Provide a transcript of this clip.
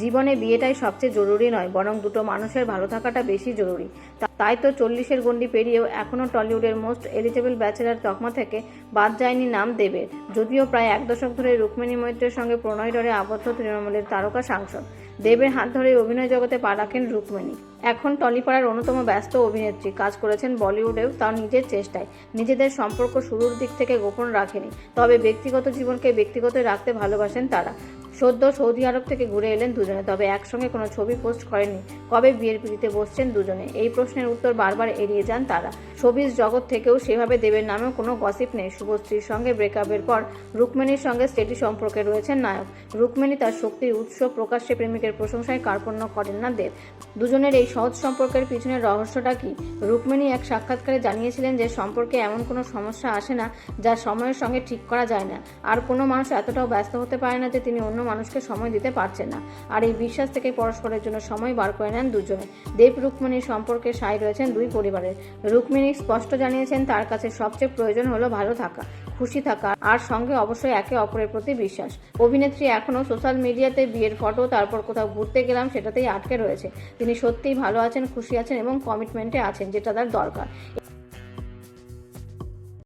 জীবনে বিয়েটাই সবচেয়ে জরুরি নয়, বরং দুটো মানুষের ভালো থাকাটা বেশি জরুরি। তাই তো চল্লিশের গণ্ডি পেরিয়েও এখনও টলিউডের মোস্ট এলিজেবল ব্যাচেলার তকমা থেকে বাদ যায়নি নাম দেবের যদিও প্রায় এক দশক ধরে রুক্মিণী মৈত্রের সঙ্গে প্রণয় ডরে আবদ্ধ তৃণমূলের তারকা সাংসদ। দেবের হাত ধরে অভিনয় জগতে পা রাখেন রুক্মিণী। এখন টলিপাড়ার অন্যতম ব্যস্ত অভিনেত্রী কাজ করেছেন বলিউডেও তার নিজের চেষ্টায়। নিজেদের সম্পর্ক শুরুর দিক থেকে গোপন রাখেনি, তবে ব্যক্তিগত জীবনকে ব্যক্তিগত রাখতে ভালোবাসেন তারা। সদ্য সৌদি আরব থেকে ঘুরে এলেন দুজনে, তবে একসঙ্গে কোনো ছবি পোস্ট করেননি। কবে বিয়ের পিড়িতে বসছেন দুজনে? এই প্রশ্নের উত্তর বারবার এড়িয়ে যান তারা। শোবিজ জগৎ থেকেও সেভাবে দেবের নামেও কোনো গসিপ নেই। শুভশ্রীর সঙ্গে ব্রেকআপের পর রুক্মিণীর সঙ্গে স্টেটি সম্পর্কে রয়েছেন নায়ক। রুক্মিণী তার শক্তির উৎস প্রকাশ্যে প্রেমিকের প্রশংসায় কার্পণ্য করেন না দেব। দুজনের এই সহজ সম্পর্কের পিছনের রহস্যটা কি? রুক্মিণী এক সাক্ষাৎকারে জানিয়েছিলেন যে সম্পর্কে এমন কোনো সমস্যা আসে না যা সময়ের সঙ্গে ঠিক করা যায় না। আর কোনো মানুষ এতটাও ব্যস্ত হতে পারে না যে তিনি অন্য মানুষকে সময় দিতে পারছেন না। আর এই বিশ্বাস থেকে পরস্পরের জন্য সময় বার করে নেন দুজনে। দেব রুক্মিণীর সম্পর্কে সাই রয়েছেন দুই পরিবারের। রুক্মিণী স্পষ্ট জানিয়েছেন, তার কাছে সবচেয়ে প্রয়োজন হলো ভালো থাকা, খুশি থাকা, আর সঙ্গে অবশ্যই একে অপরের প্রতি বিশ্বাস। অভিনেত্রী এখনও সোশ্যাল মিডিয়াতে বিয়ের ফটো, তারপর কোথাও ঘুরতে গেলাম সেটাতেই আটকে রয়েছে। তিনি সত্যিই ভালো আছেন, খুশি আছেন এবং কমিটমেন্টে আছেন, যেটা তার দরকার।